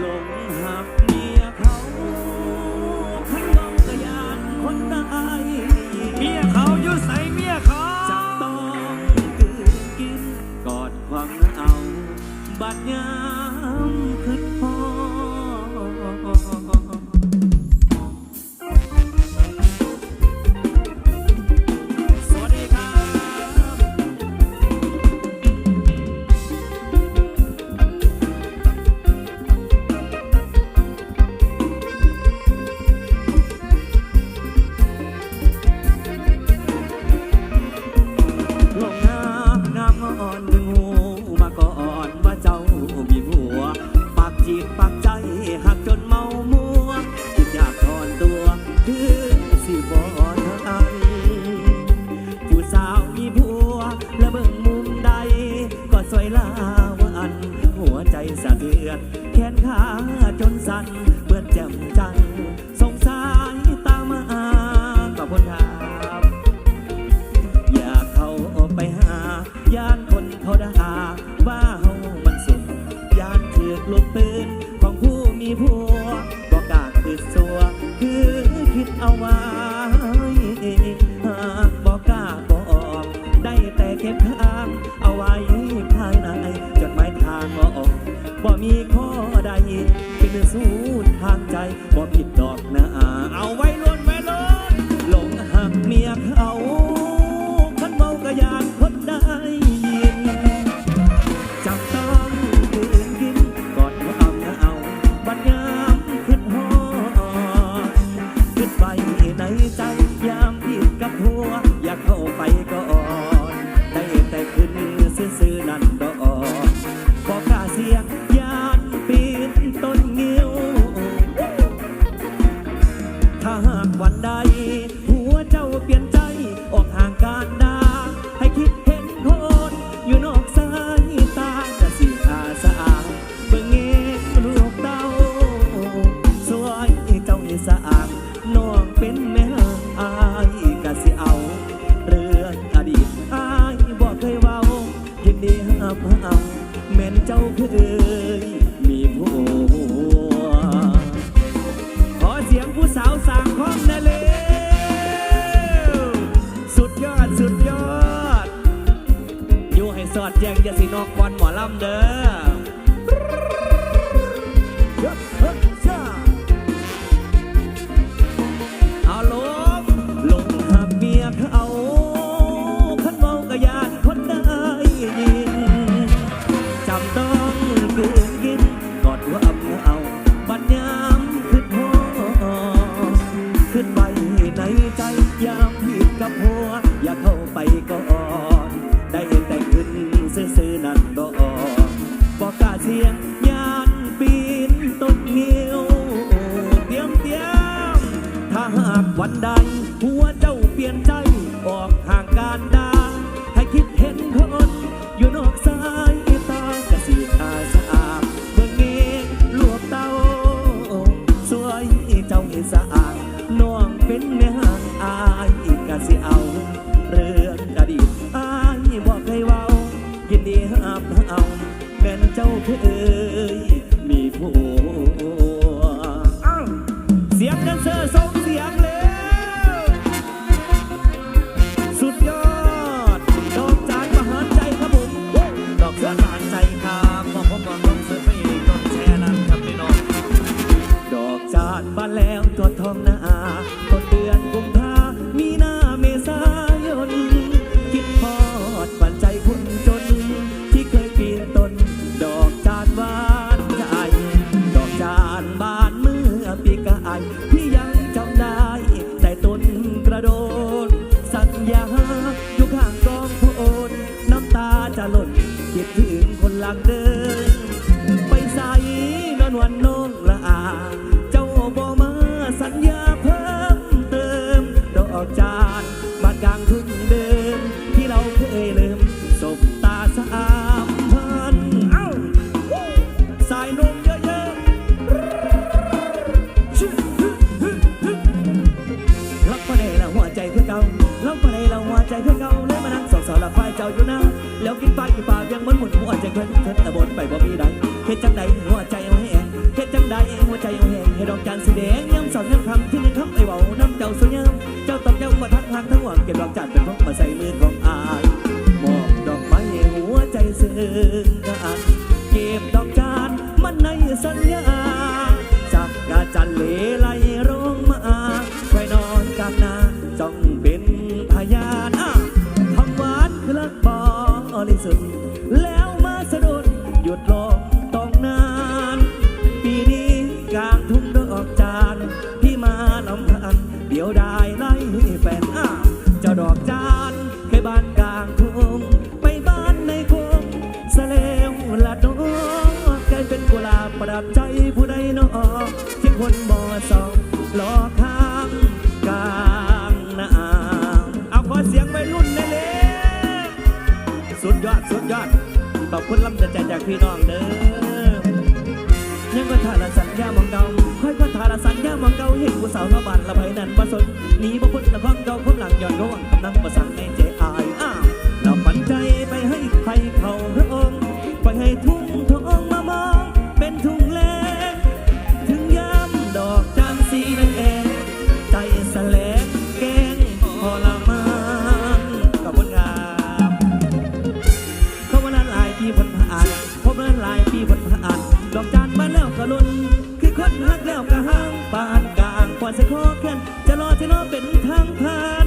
หลงหักเมียเขาขันลงกระยานคนตายเมียเขาอยู่ใส่เมียเขาจะต้องกืนกินกอดความเอาบัดยา Why? อดแจ้งยาสีนอกควันหมอลำเด้อ วันใด หัวเจ้าเปลี่ยนใจ ออกห่างการดา ให้คิดเห็นคนอยู่นอกสายตากระสีตาสะอาดเบื้องนี้ลวกเต้า สวยเจ้าให้สะอาดน้องเป็นแม่ห่างอายกะสีเอา เรื่องกระดิบอายบอกให้เว้า ยินดีห้ามเอาแม่นเจ้าเคยมีผู้ กินฟ้าอีปาเยังมันหมุนหัวใจเพื่อนเทินตะบนไปบ่มีใดเฮ็ดจังใดหัวใจเอาแห้งเฮ็ดจังใดหัวใจเอาแห้งให้ดอกจันทร์สิเด้ สุดยอดสุดยอดขอบคุณลำใจจากพี่น้องเด้อยังก็ทาละสัญญามองเก่าค่อยก็ทาละสัญญามองเก่าเห็นผู้สาวละบานละไพนั้นมาสนหนีบ่พ้นละครเก่าคน ว่าจะขอแค้นจะรอจะรอเป็นทางผ่าน